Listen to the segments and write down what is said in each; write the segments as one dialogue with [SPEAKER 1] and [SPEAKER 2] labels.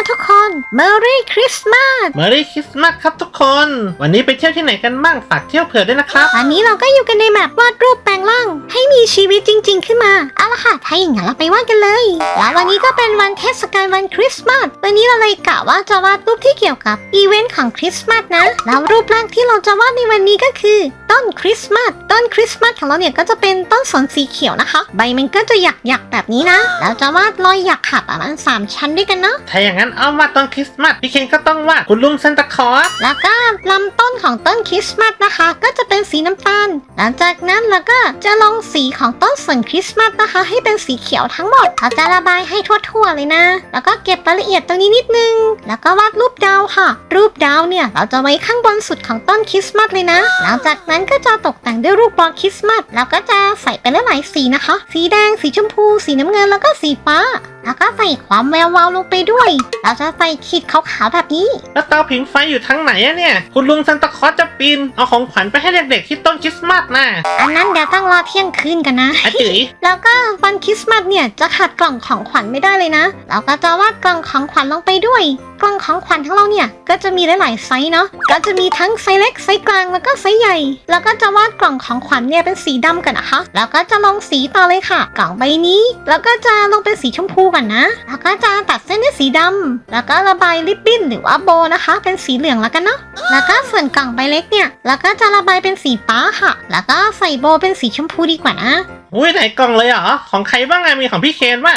[SPEAKER 1] นะทุกคน Merry Christmas
[SPEAKER 2] เมอรี่คริสต์มาสครับทุกคน วันนี้ไปเที่ยวที่ไหนกันบ้างฝากเที่ยวเผื่อด้วยนะครับ
[SPEAKER 1] วันนี้เราก็อยู่กันในแมปวาดรูปแปลงร่าง ให้มีชีวิตจริง ๆ ขึ้นมาเอาละค่ะถ้าอย่างนั้นเราไปวาดกันเลยแล้ววันนี้ก็เป็นวันเทศกาลวันคริสต์มาสวันนี้เราเลยกะว่าจะวาดรูปที่เกี่ยวกับอีเวนต์ของคริสต์มาสนะแล้วรูปแรกที่เราจะวาดในวันนี้ก็คือ ต้นคริสต์มาสต้นคริสต์มาสของเราเนี่ยก็จะเป็นต้นสนสีเขียวนะคะ ใบมันก็จะหยักๆแบบนี้นะแล้วจะวาดรอยหยักค่ะประมาณสามชั้นด้วยกันเนาะ
[SPEAKER 2] ถ้าอย่างนั้นเอามาตอนคริสต์มาสพี่เคนก็ต้องวาดคุณลุงซันตาคลอส
[SPEAKER 1] แล้วก็ลำต้นของต้นคริสต์มาสนะคะ ก็จะเป็นสีน้ำตาล หลังจากนั้นเราก็จะลงสีของต้นสนคริสต์มาสนะคะ ให้เป็นสีเขียวทั้งหมดเราจะระบายให้ทั่วๆเลยนะ แล้วก็เก็บรายละเอียดตรงนี้นิดนึง แล้วก็วาดรูปดาวค่ะ รูปดาวเนี่ยเราจะไว้ข้างบนสุดของต้นคริสต์มาสเลยนะ หลังจากนั้นก็จะตกแต่งด้วยรูปบอลคริสต์มาสแล้วก็จะใส่ไปหลายๆสีนะคะ สีแดง สีชมพู สีน้ำเงินแล้วก็สีฟ้าแล้วก็ใส่ความแวววาวลงไปด้วย เราจะใส่ขีดขาวๆแบบนี้
[SPEAKER 2] แล้วเตาผิงไฟอยู่ทั้งไหนอะเนี่ย คุณลุงซันตาคลอสจะปีน เอาของขวัญไปให้เด็กๆที่ต้นคริสต์มาสนะ
[SPEAKER 1] อันนั้นเดี๋ยวต้องรอเที่ยงคืนกันนะ
[SPEAKER 2] อาจื๋ย
[SPEAKER 1] แล้วก็วันคริสต์มาสเนี่ยจะขาดกล่องของขวัญไม่ได้เลยนะ เราก็จะวาดกล่องของขวัญลงไปด้วย กล่องของขวัญของเราเนี่ย ก็จะมีหลายๆไซส์เนาะ ก็จะมีทั้งไซส์เล็กไซส์กลางแล้วก็ไซส์ใหญ่ แล้วก็จะวาดกล่องของขวัญเนี่ยเป็นสีดำกันนะคะ แล้วก็จะลงสีต่อเลยค่ะ กล่องใบนี้ แล้วก็จะลงเป็นสีชมพูก่อนนะ แล้วก็จะตัดเส้นด้วยสีดำแล้วก็ระบายริบบิ้นหรือว่าโบนะคะ เป็นสีเหลืองแล้วกันเนาะ แล้วก็ส่วนกล่องใบเล็กเนี่ย แล้วก็จะระบายเป็นสีฟ้าค่ะ แล้วก็ใส่โบเป็นสีชมพูดีกว่านะ
[SPEAKER 2] อุ้ยไหนกล่องเลยเหรอ ของใครบ้างอะมีของพี่เคนป่ะ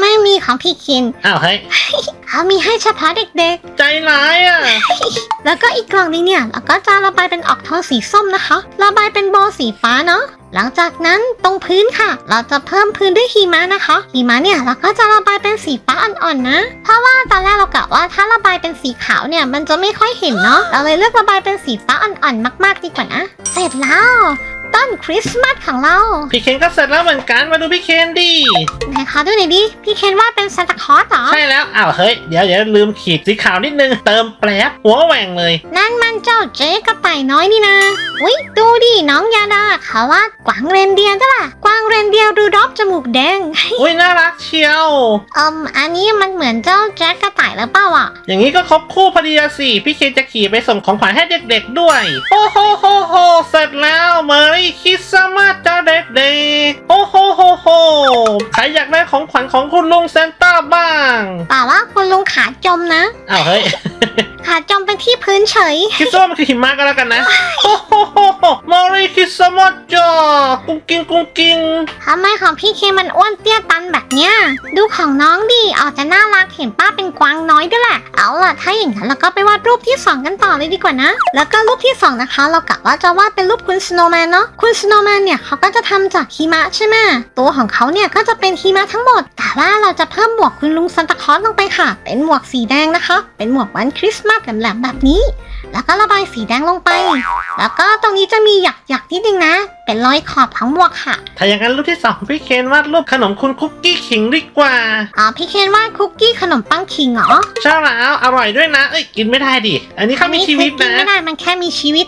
[SPEAKER 1] ไม่มีของพี่คิน
[SPEAKER 2] อ้าวเฮ้ย
[SPEAKER 1] เขามีให้เฉพาะเด็ก
[SPEAKER 2] ใจร้ายอะ
[SPEAKER 1] ๆ แล้วก็อีกกล่องนึงเนี่ยเราก็จะระบายเป็นออกโทนสีส้มนะคะ ระบายเป็นโบสีฟ้าเนาะ หลังจากนั้นตรงพื้นค่ะ เราจะเพิ่มพื้นด้วยหิมะนะคะ หิมะเนี่ยเราก็จะระบายเป็นสีฟ้าอ่อนๆนะ เพราะว่าตอนแรกเรากะว่าถ้าระบายเป็นสีขาวเนี่ยมันจะไม่ค่อยเห็นเนาะ เราเลยเลือกระบายเป็นสีฟ้าอ่อนๆมากๆดีกว่านะ เสร็จแล้ว ต้นคริสต์มาสของเรา
[SPEAKER 2] พี่เคนก็เสร็จแล้วเหมือนกันมาดูพี่เคนดิ
[SPEAKER 1] ไหนคะดูหน่อยดิ พี่เคนว่าเป็นซานตาคลอสเหรอ
[SPEAKER 2] ใช่แล้วอ้าวเฮ้ยเดี๋ยวเดี๋ยวลืมขีดสีขาวนิดนึง เติมแป๊บหัวแหว่งเลย
[SPEAKER 1] นั่นมันเจ้าเจ๊กระต่ายน้อยนี่นะอุ้ยดูดิน้องยาดาเขาว่ากวางเรนเดียร์จ้ะล่ะกวางเรนเดียร์รูดอฟจมูกแดง
[SPEAKER 2] อุ้ยน่ารักเชียว
[SPEAKER 1] อืมอันนี้มันเหมือนเจ้าแจ็คกระต่ายหรือเปล่าอะ
[SPEAKER 2] อย่างนี้ก็ครบคู่พอดีอะสิพี่เคนจะขี่ไปส่งของขวัญให้เด็กๆด้วย โอ้โหโหโหเสร็จแล้วเมอรี่คริสต์มาสจ้าเด็กๆโอ้โหโหโหใครอยากได้ของขวัญของคุณลุงเซนต้าบ้าง
[SPEAKER 1] แต่ว่าคุณลุงขาจมนะ
[SPEAKER 2] อ้าวเฮ้ย
[SPEAKER 1] ขาจมเป็นที่พื้นเฉย
[SPEAKER 2] คิดว่ามันคือหิมะก็แล้วกันนะโอ้โหโหโหเมอรี่คริสต์มาสจ้ากุ้งกิ้งกุ้งกิ้ง
[SPEAKER 1] ทำไมของพี่เคมันอ้วนเตี้ยตันแบบเนี้ย ดูของน้องดิออกจะน่ารักเห็นป้าเป็นกวางน้อยด้วยแหละ เอาล่ะ ถ้าอย่างนั้นเราก็ไปวาดรูปที่สองกันต่อเลยดีกว่านะ แล้วก็รูปที่สองนะคะ เรากะว่าจะวาดเป็นรูปคุณสโนว์แมนเนาะ คุณสโนว์แมนเนี่ยเขาก็จะทำจากหิมะใช่ไหมตัวของเขาเนี่ยก็จะเป็นหิมะทั้งหมด แต่ว่าเราจะเพิ่มหมวกคุณลุงซันตาคลอสลงไปค่ะ เป็นหมวกสีแดงนะคะ เป็นหมวกวันคริสต์มาสแหลมๆแบบนี้ แล้วก็ระบายสีแดงลงไป แล้วก็ตรงนี้จะมีหยักๆนิดนึงนะ เป็นรอยขอบของหมวกค่ะ
[SPEAKER 2] ถ้าอย่างนั้นรูปที่สองพี่เคนวาดรูปขนมคุณคุกกี้ขิงดีกว่า
[SPEAKER 1] อ๋อพี่เคนวาดคุกกี้ขนมปังคิงเหรอ
[SPEAKER 2] ใช่แล้วอร่อยด้วยนะ เอ้ยกินไม่ได้ดิ อันนี้เขามีชีวิต
[SPEAKER 1] อั
[SPEAKER 2] นะ
[SPEAKER 1] ไม่ได้มันแค่มีชีวิต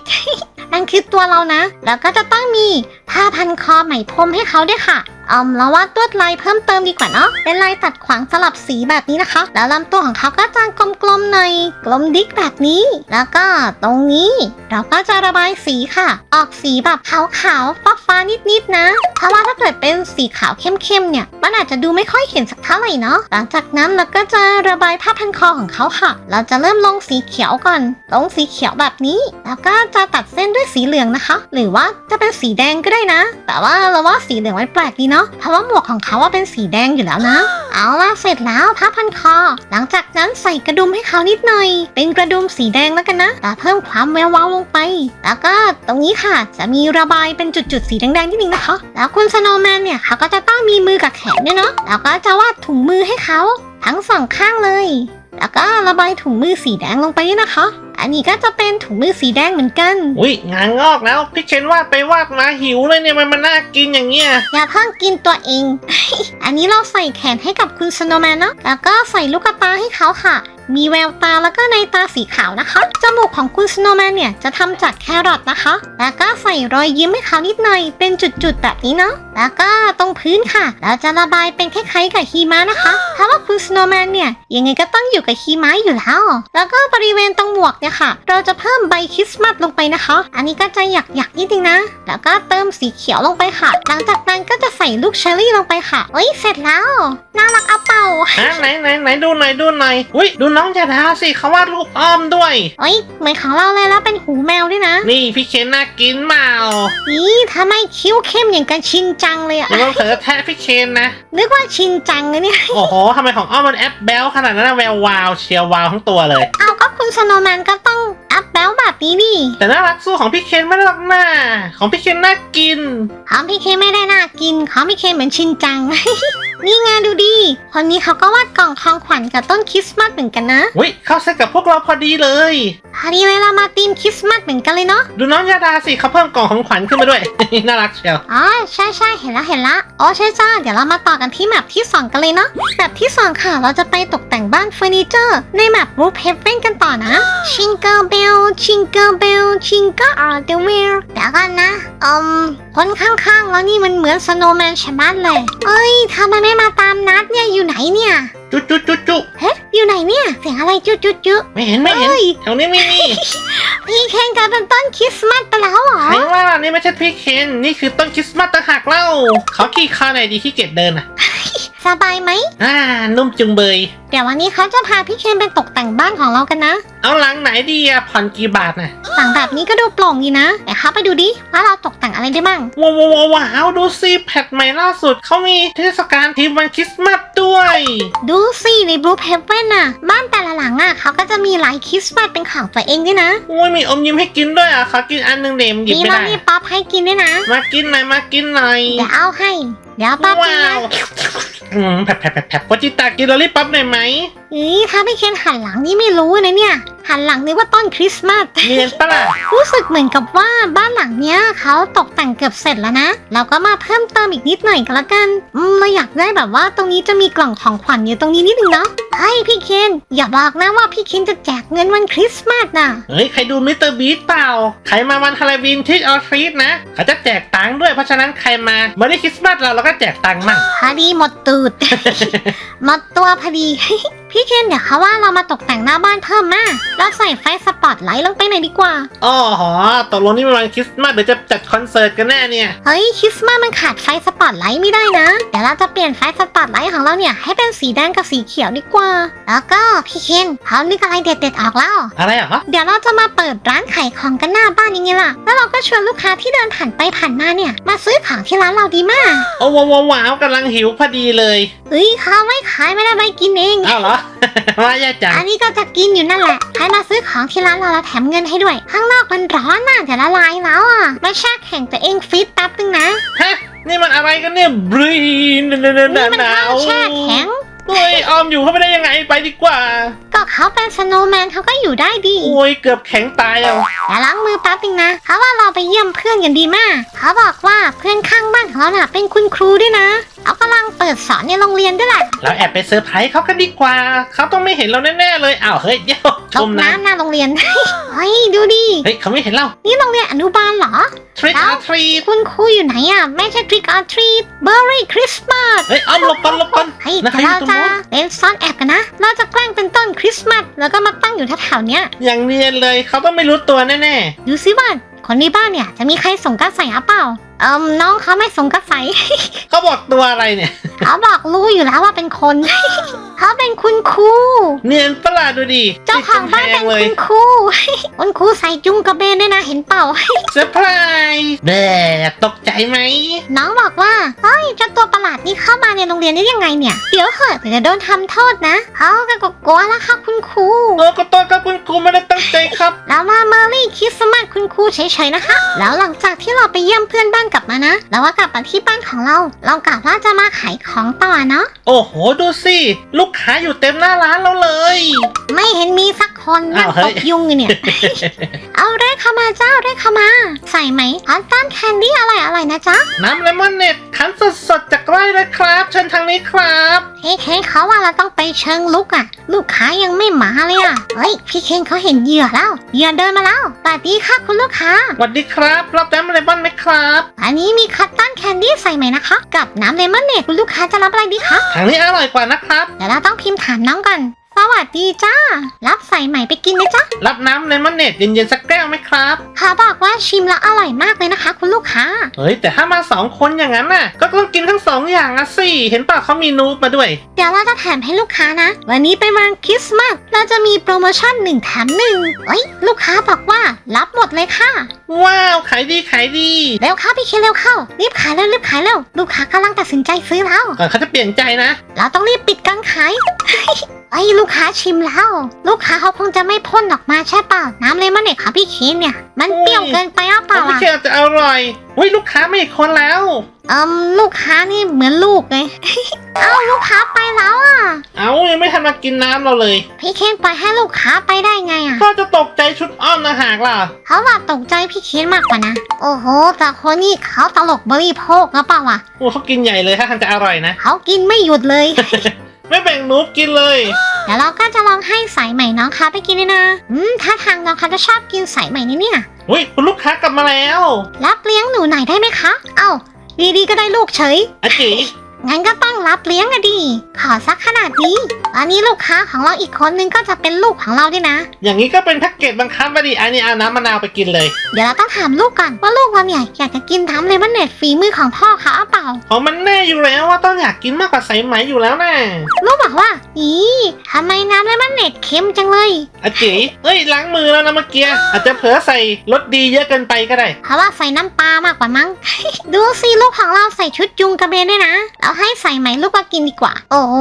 [SPEAKER 1] นั่นคือตัวเรานะ แล้วก็จะต้องมี ผ้าพันคอไหมพรมให้เขาด้วยค่ะเอาแล้ววาดลวดลายเพิ่มเติมดีกว่าเนาะเป็นลายตัดขวางสลับสีแบบนี้นะคะ แล้วลำตัวของเขาก็จะกลมๆหน่อยกลมดิกแบบนี้ แล้วก็ตรงนี้ เราก็จะระบายสีค่ะ ออกสีแบบขาวๆฟ้าๆนิดๆนะ เพราะว่าถ้าเกิดเป็นสีขาวเข้มๆเนี่ยมันอาจจะดูไม่ค่อยเห็นสักเท่าไหร่เนาะหลังจากนั้นเราก็จะระบายผ้าพันคอของเขาค่ะ เราจะเริ่มลงสีเขียวก่อน ลงสีเขียวแบบนี้ แล้วก็จะตัดเส้นด้วยสีเหลืองนะคะ หรือว่าจะเป็นสีแดงก็ได้นะ แต่ว่าเราว่าสีเหลืองมันแปลกดีเนาะ เพราะว่าหมวกของเขาว่าเป็นสีแดงอยู่แล้วนะ เอาล่ะเสร็จแล้วผ้าพันคอ หลังจากนั้นใส่กระดุมให้เขานิดหน่อย เป็นกระดุมสีแดงแล้วกันนะ แต่เพิ่มความแวววาวลงไป แล้วก็ตรงนี้ค่ะจะมีระบายเป็นจุดๆสีแดงๆนิดนึงนะคะ แล้วคุณสโนว์แมนเนี่ยเขาก็จะต้องมีมือกับแขนด้วยเนาะ แล้วก็จะวาดถุงมือให้เขาทั้งสองข้างเลย แล้วก็ระบายถุงมือสีแดงลงไปนะคะ อันนี้ก็จะเป็นถุงมือสีแดงเหมือนกัน
[SPEAKER 2] อุ้ยงานงอกแล้วพี่เคนวาดไปวาดมาหิวเลยเนี่ยมันมันน่ากินอย่างเงี้ย
[SPEAKER 1] อย่าเพิ่งกินตัวเอง อันนี้เราใส่แขนให้กับคุณสโนว์แมนเนาะแล้วก็ใส่ลูกกระตาให้เขาค่ะ มีแววตาแล้วก็ในตาสีขาวนะคะ จมูกของคุณสโนว์แมนเนี่ยจะทำจากแครอทนะคะ แล้วก็ใส่รอยยิ้มให้เขานิดหน่อย เป็นจุดๆแบบนี้เนาะ แล้วก็ตรงพื้นค่ะ เราจะระบายเป็นคล้ายๆกับหิมะนะคะ เพราะว่าคุณสโนว์แมนเนี่ยยังไงก็ต้องอยู่กับหิมะอยู่แล้ว แล้วก็บริเวณตรงหมวกเนี่ยค่ะ เราจะเพิ่มใบคริสต์มาสลงไปนะคะ อันนี้ก็จะหยักๆนิดนึงนะ แล้วก็เติมสีเขียวลงไปค่ะ หลังจากนั้นก็จะใส่ลูกเชอร์รี่ลงไปค่ะเอ้ยเสร็จแล้ว น่ารักเอาเป่า
[SPEAKER 2] อะไหนไหนไหนดูหน่อยดูหน่อยอุ้ยดูน้องยาดาสิเขาวาดรูปอ้อมด้วย
[SPEAKER 1] เอ้ยเหมือนของเราเลยแล้วเป็นหูแมวด้วยนะ
[SPEAKER 2] นี่พี่เคนน่ากินเปล่า
[SPEAKER 1] นี่ทำไมคิ้วเข้มอย่างกันชินจังเลยอะ
[SPEAKER 2] อย่ามาเผลอแทะพี่เคนนะ
[SPEAKER 1] นึกว่าชินจังเลยเนี่ย
[SPEAKER 2] โอ้โหทำไมของอ้อมมันแอปแบลขนาดนั้นนะแวววาวเชียววาวทั้งตัวเลย
[SPEAKER 1] เอาก็คุณสโนว์แมนก็ต้องอัพแบล แบบนี้นี่
[SPEAKER 2] แต่น่ารักสู้ของพี่เคนไม่ได้หรอกหน้าของพี่เคนน่ากิน
[SPEAKER 1] ของพี่เคไม่ได้น่ากิน ของพี่เคเหมือนชินจัง นี่ไงดูดิคนนี้เขาก็วาดกล่องของขวัญกับต้นคริสต์มาสเหมือนกันนะ
[SPEAKER 2] อุ้ยเข้าเซตกับพวกเราพอดีเลย
[SPEAKER 1] พอดีเลยเรามาธีมคริสต์มาสเหมือนกันเลยเนาะ
[SPEAKER 2] ดูน้องยาดาสิเขาเพิ่มกล่องของขวัญขึ้นมาด้วย น่ารักเชียว
[SPEAKER 1] อ๋อใช่ใช่เห็นละเห็นละอ๋อใช่จ้าเดี๋ยวเรามาต่อกันที่แมปที่2กันเลยเนาะแมปที่2ค่ะเราจะไปตกแต่งบ้านเฟอร์นิเจอร์ในแมปรูปเฮฟเว่นกันต่อนะชิงเกิลเบลชิงเกิลเบลชิงเกิลอาร์เดวิลเดี๋ยวกันนะอืมคนข้างๆแล้วนี่มันเหมือนสโนว์แมนชะมัดเลย เอ้ยทำไมไม่มาตามนัดเนี่ยอยู่ไหนเนี่ย
[SPEAKER 2] จุ๊จุ๊จุ๊จุ๊
[SPEAKER 1] เฮ้ยอยู่ไหนเนี่ยเสียงอะไรจุ๊จุ๊จุ๊
[SPEAKER 2] ไม่เห็นไม่เห็น
[SPEAKER 1] เอ้ย
[SPEAKER 2] แถวนี้ไม่มี
[SPEAKER 1] พี่เคนกลายเป็นต้นคริสต์มาสไปแล้วเหรอ
[SPEAKER 2] ใครว่านี่ไม่ใช่พี่เคนนี่คือต้นคริสต์มาสต่างหากเล่าขอขี่คอหน่อยดีที่เกียจเดินอะ
[SPEAKER 1] สบายไหม
[SPEAKER 2] อ่า นุ่มจุงเบย
[SPEAKER 1] เดี๋ยววันนี้เขาจะพาพี่เคนไปตกแต่งบ้านของเรากันนะ
[SPEAKER 2] เอาหลังไหนดีอะผ่อนกี่บาทน่ะ
[SPEAKER 1] หลังแบบนี้ก็ดูโปร่งดีนะแต่เข้าไปดูดิว่าเราตกแต่งอะไรได้บ้าง
[SPEAKER 2] ว้าวว้าวว้าวดูสิแพทใหม่ล่าสุดเขามีเทศกาลทีมวันคริสต์มาสด้วย
[SPEAKER 1] ดูสิในบลูเพเว่นน่ะ บ้านแต่ละหลังอะเขาก็จะมีหลายคริสต์มาสเป็นของตัวเองด้วยนะ
[SPEAKER 2] โอ้ยมีอมยิ้มให้กินด้วยอะขอกินอันหนึ่งเดมหยิบ
[SPEAKER 1] มี
[SPEAKER 2] ไม่
[SPEAKER 1] ลอ
[SPEAKER 2] ได้
[SPEAKER 1] ลลี่ป๊อปให้กินด้วยนะ
[SPEAKER 2] มากินหน่อยมากินหน่อย
[SPEAKER 1] เดี๋ยวเอาให้ เดี๋ยวป๊อป
[SPEAKER 2] ว้า
[SPEAKER 1] นะ
[SPEAKER 2] วอืมแผลบแผลบแผลบแผลบโปจิตากินลอลลี่ป๊อปหน่อยไหม
[SPEAKER 1] นี่ถ้าพี่เคนหันหลังนี่ไม่รู้นะเนี่ย หันหลังนึกว่าต้นคริสต์มาส
[SPEAKER 2] เนียนปะล่ะ
[SPEAKER 1] รู้สึกเหมือนกับว่าบ้านหลังเนี้ยเขาตกแต่งเกือบเสร็จแล้วนะ เราก็มาเพิ่มเติมอีกนิดหน่อยก็แล้วกันอืมเราอยากได้แบบว่าตรงนี้จะมีกล่องของขวัญอยู่ตรงนี้นิดนึงเนาะเฮ้ยพี่เคนอย่าบอกนะว่าพี่เคนจะแจกเงินวันคริสต์มาสน่ะ
[SPEAKER 2] เฮ้ย ใครดูมิสเตอร์บีทเปล่า ใครมาวันฮาโลวีนที่ออฟฟิศนะ เขาจะแจกตังค์ด้วย เพราะฉะนั้นใครมาเมื่อได้คริสต์มาสเราเราก็แจกตังค์มั่ง
[SPEAKER 1] พอดีหมดตูด หมดตัวพอดีพี่เคนเดี๋ยวเขาว่าเรามาตกแต่งหน้าบ้านเพิ่มมาเราใส่ไฟสปอตไลท์ลงไปหน่อยดีกว่า
[SPEAKER 2] อ๋อหอตกลงนี่เป็นวันคริสต์มาสหรือจะจัดคอนเสิร์ตกันแน่เนี่ย
[SPEAKER 1] เฮ้ยคริสต์มาสมันขาดไฟสปอตไลท์ไม่ได้นะ เดี๋ยวเราจะเปลี่ยนไฟสปอตไลท์ของเราเนี่ยให้เป็นสีแดงกับสีเขียวดีกว่า แล้วก็พี่เคนเขานึกอะไรเด็ดๆออกแล้ว
[SPEAKER 2] อะไรเหรอ
[SPEAKER 1] เดี๋ยวเราจะมาเปิดร้านขายของกันหน้าบ้านยังไงล่ะ แล้วเราก็ชวนลูกค้าที่เดินผ่านไปผ่านมาเนี่ย มาซื้อของที่ร้านเราดีมาก
[SPEAKER 2] โอ้ว้าวว้าวว้าวกำลังหิวพอดีเลย
[SPEAKER 1] เฮ้ยเขาไม่ขายไม่ได้ไม่กินเอง
[SPEAKER 2] อ้าวเหรอ ว่าแย่จัง
[SPEAKER 1] อันนี้ก็จะกินอยู่นั่นแหละให้มาซื้อของที่ร้านเราแล้วแถมเงินให้ด้วย ข้างนอกมันร้อนน่ะเดี๋ยวละลายแล้วอะมาชาแข่งตัวเองฟิตแป๊บนึงนะ
[SPEAKER 2] ฮะนี่มันอะไรกันเนี่ยบรีนห
[SPEAKER 1] นี่มัน
[SPEAKER 2] นาว
[SPEAKER 1] ข้าวแช่แข็ง
[SPEAKER 2] โอ้ยออมอยู่เข้าไปได้ยังไงไปดีกว่า
[SPEAKER 1] ก็เขาเป็นสโนว์แมนเขาก็อยู่ได้ดี
[SPEAKER 2] โอ้ยเกือบแข็งตายแล้ว
[SPEAKER 1] แต่ล้างมือแป๊บนึงนะเขาว่าเราไปเยี่ยมเพื่อนกันดีมาก เขาบอกว่าเพื่อนข้างบ้านของเราน่ะเป็นคุณครูด้วยนะเขากำลังเปิดสอนในโรงเรียนด้วยแหละ
[SPEAKER 2] เราแอบไปเซอร์ไพรส์เขากันดีกว่า เขาต้องไม่เห็นเราแน่ๆเลยอ้าวเฮ้ยเดี๋ยวช
[SPEAKER 1] ต
[SPEAKER 2] ม
[SPEAKER 1] ก
[SPEAKER 2] นะ
[SPEAKER 1] น้ำหน้าโรงเรียน เฮ้ยดูดิ
[SPEAKER 2] เฮ้ยเขาไม่เห็นเรา
[SPEAKER 1] นี่โรงเรียนอนุบาลเหรอ
[SPEAKER 2] ทริ c อาทรี
[SPEAKER 1] คุณครูอยู่ไหนอะไม่ใช่ Trick or Treat Berry Christmas
[SPEAKER 2] เฮ้ยอ้อมหลบก่อนหลบก่อน
[SPEAKER 1] เฮ้ย
[SPEAKER 2] แล้วใคร
[SPEAKER 1] เรา
[SPEAKER 2] อยู่ตรง
[SPEAKER 1] จะ
[SPEAKER 2] นู้น
[SPEAKER 1] เล่นซ่อนแอบกันนะ เราจะแกล้งเป็นต้นคริสต์มาสแล้วก็มาตั้งอยู่แถวๆเนี้ย
[SPEAKER 2] อย่างเรียนเลยเขาต้องไม่รู้ตัวแน่
[SPEAKER 1] ดูซิว่าคนในบ้านเนี่ยจะมีใครส่งกระใสหรือเปล่า เอิมน้องเขาไม่ส่งกระใส
[SPEAKER 2] ๆเขาบอกตัวอะไรเนี่ย
[SPEAKER 1] เขาบอกรู้อยู่แล้วว่าเป็นคน เขาเป็นคุณครู
[SPEAKER 2] เนียนประหลาดดูดิ
[SPEAKER 1] เจ้าของบ้านเป็น
[SPEAKER 2] ติดกำแพเลย
[SPEAKER 1] คุณครูคุณครูใส่จุงกระเบนด้วยนะเห็นเปล่า
[SPEAKER 2] เซอร์ไพรส์แด่ตกใจไหม
[SPEAKER 1] น้องบอกว่าเฮ้ยเจ้าตัวประหลาดนี่เข้ามาในโรงเรียนได้ยังไงเนี่ย เดี๋ยวเหอะเดี๋ยวจะโดนทำโทษนะเขาก็กลัวแล้วค่ะคุณครู
[SPEAKER 2] โอ้ก็ตัวกับคุณครูไม่ได้ตั้งใจครับ
[SPEAKER 1] แล้วมาเมอรี่คริสต์มาสคุณครูเฉยๆนะคะ แล้วหลังจากที่เราไปเยี่ยมเพื่อนบ้านกลับมานะ แล้วก็กลับมาที่บ้านของเรา เรากะว่าจะมาขายของต่อเนาะ
[SPEAKER 2] โอ้โห ดูสิ ลูกค้าอยู่เต็มหน้าร้านเราเลย
[SPEAKER 1] ไม่เห็นมีสัก คคนนั่ง
[SPEAKER 2] อ้าวเฮ้
[SPEAKER 1] ต
[SPEAKER 2] ย
[SPEAKER 1] กยุงอยู่เนี่ย เอาเรียกเข้ามาเจ้าเรียกเข้ามา ใส่ไหมคอตตอนแคนดี้อร่อยอร่อยนะจ๊ะ
[SPEAKER 2] น้ำเลมอนเน็ตคั้นสดๆจากไร่เลยครับ เชิญทางนี้ครับ
[SPEAKER 1] เฮ้ยเคนเขาว่าเราต้องไปเชิงลุกอะลูกค้ายังไม่มาเลยอะเฮ้ย พี่เคนเขาเห็นเหยื่อแล้วเหยื่อเดินมาแล้วสวัสดีค่ะคุณลูกค้า
[SPEAKER 2] สวัสดีครับรับน้ำเลมอนไหมครับ
[SPEAKER 1] อันนี้มีคัตตันแคนดี้ใส่ไหมนะคะ กับน้ำเลมอนเนตคุณลูกค้าจะรับอะไรดีคะ
[SPEAKER 2] ทางนี้อร่อยกว่านะครับ
[SPEAKER 1] เดี๋ยวเราต้องพิมพ์ถามน้องก่อน สวัสดีจ้า รับใส่ไหมไปกินไหมจ๊ะ
[SPEAKER 2] รับน้ำเลมอนเน็ตเย็นๆสักแก้วไหมครับ
[SPEAKER 1] เขาบอกว่าชิมแล้วอร่อยมากเลยนะคะ คุณลูกค้า
[SPEAKER 2] เฮ้ย แต่ถ้ามาสองคนอย่างนั้นน่ะ ก็ต้องกินทั้งสองอย่างอะสิ เห็นป่ะเขามีนูบมาด้วย
[SPEAKER 1] เดี๋ยวเราจะแถมให้ลูกค้านะ วันนี้เป็นวันคริสต์มาสเราจะมีโปรโมชั่น1แถม1เอ้ย ลูกค้าบอกว่ารับหมดเลยค่ะ
[SPEAKER 2] ว้าว ขายดีขายดี
[SPEAKER 1] เร็วเข้าพี่เคนเร็วเข้า รีบขายเร็วรีบขายเร็วลูกค้ากำลังตัดสินใจซื้อแล้ว
[SPEAKER 2] ก่อนเขาจะเปลี่ยนใจนะ
[SPEAKER 1] เราต้องรีบปิดการขายไอ้ยลูกค้าชิมแล้ว ลูกค้าเขาคงจะไม่พ่นออกมาใช่เปล่าน้ำเลมอนเนตของพี่เคนเนี่ย มันเปรี้ยวเกินไปหรือเปล่า
[SPEAKER 2] ไม่
[SPEAKER 1] อะ
[SPEAKER 2] ใช่จะอร่อยเฮ้ยลูกค้าไม่อีกคนแล้ว
[SPEAKER 1] เอิมลูกค้านี่เหมือนลูกเลย เอ้าลูกค้าไปแล้วอะ
[SPEAKER 2] เอายังไม่ทันมากินน้ำเราเลย
[SPEAKER 1] พี่เคนปล่อยให้ลูกค้าไปได้ไงอะ
[SPEAKER 2] ก็จะตกใจชุดอ้อมนะหากล่ะ
[SPEAKER 1] เขาว่าตกใจพี่เคนมากกว่านะ โอ้โหแต่คนนี้เขาตลกบริโภคหรือเปล่าอะ
[SPEAKER 2] โอ้เขากินใหญ่เลยถ้าทางจะอร่อยนะ
[SPEAKER 1] เขากินไม่หยุดเลย
[SPEAKER 2] ไม่แบ่งนูบกินเลย
[SPEAKER 1] เดี๋ยวเราก็จะลองให้สายใหม่น้องค้าไปกินด้วยนะ อืมถ้าทางน้องค้าจะชอบกินสายใหม่นี่เนี่ย
[SPEAKER 2] อุ้ยคุณลูกค้ากลับมาแล้ว
[SPEAKER 1] รับเลี้ยงหนูหน่อยได้ไหมคะ เอ้าดีๆก็ได้ลูกเฉย
[SPEAKER 2] อาจิ
[SPEAKER 1] งั้นก็ต้องรับเลี้ยงอะดีขอสักขนาดนี้ตอนนี้ลูกค้าของเราอีกคนนึงก็จะเป็นลูกของเราด้วยนะ
[SPEAKER 2] อย่างนี้ก็เป็นแพ็กเกจบังคับมาดิอันนี้เอาน้ำมะนาวไปกินเลย
[SPEAKER 1] เดี๋ยวเราต้องถามลูกก่อนว่าลูกเราเนี่ยอยากจะกินน้ำเลมอนเนตฝีมือของพ่อเขาหรือเปล่า
[SPEAKER 2] ของมันแน่อยู่แล้วว่าต้องอยากกินมากกว่าสายไหมอยู่แล้วนะ
[SPEAKER 1] ลูกบอกว่า อีทำไมน้ำเลมอนเนตเค็มจังเลย
[SPEAKER 2] อาจิเอ้ยล้างมือแล้วนะเมื่อกี้อาจจะเผลอใส่รสดีเยอะเกินไปก็ได้
[SPEAKER 1] เพราะว่าใส่น้ำปลามากกว่ามั้ง ดูสิลูกของเราใส่ชุดจุงกระเบนด้วยนะเราให้ใส่ไหมลูกก็กินดีกว่า โอ้โห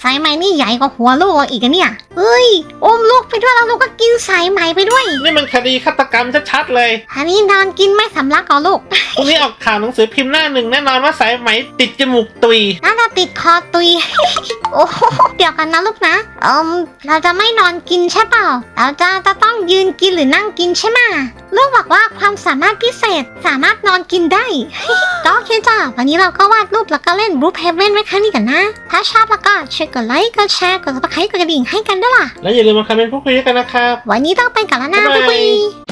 [SPEAKER 1] ใส่ไหมนี่ใหญ่กว่าหัวลูกเราอีกอะเนี่ยเฮ้ยอมลูกไปด้วยแล้วลูกก็กินใส่ไหมไปด้วย
[SPEAKER 2] นี่มันคดีฆาตกรรมชัดๆเลย
[SPEAKER 1] อันนี้นอนกินไม่สำลักเหรอลูก
[SPEAKER 2] พรุ่งนี้ออกข่าวหนังสือพิมพ์หน้าหนึ่งแน่นอนว่าสายไหมติดจมูกตุย
[SPEAKER 1] น่าจะติดคอตุย โอ้โหเดี๋ยวกันนะลูกนะเอิมเราจะไม่นอนกินใช่เปล่า เราจะจะต้องยืนกินหรือนั่งกินใช่ไหมะลูกบอกว่าความสามารถพิเศษสามารถนอนกินได้ก็โอเคจ้าวันนี้เราก็วาดรูปแล้วก็เล่นรูปเฮเว่นไว้แค่นี้กันนะ ถ้าชอบแล้วก็ช่วยกดไลค์ กดแชร์ กดซับสไครต์กดกระดิ่งให้กันด้วยล่ะ
[SPEAKER 2] แล้วอย่าลืมมาคอมเมนต์พูดคุยด้วยกันนะครับ
[SPEAKER 1] วันนี้ต้องไปก่อนแล้วนะ
[SPEAKER 2] บ๊ายบาย
[SPEAKER 1] บ๊ายบาย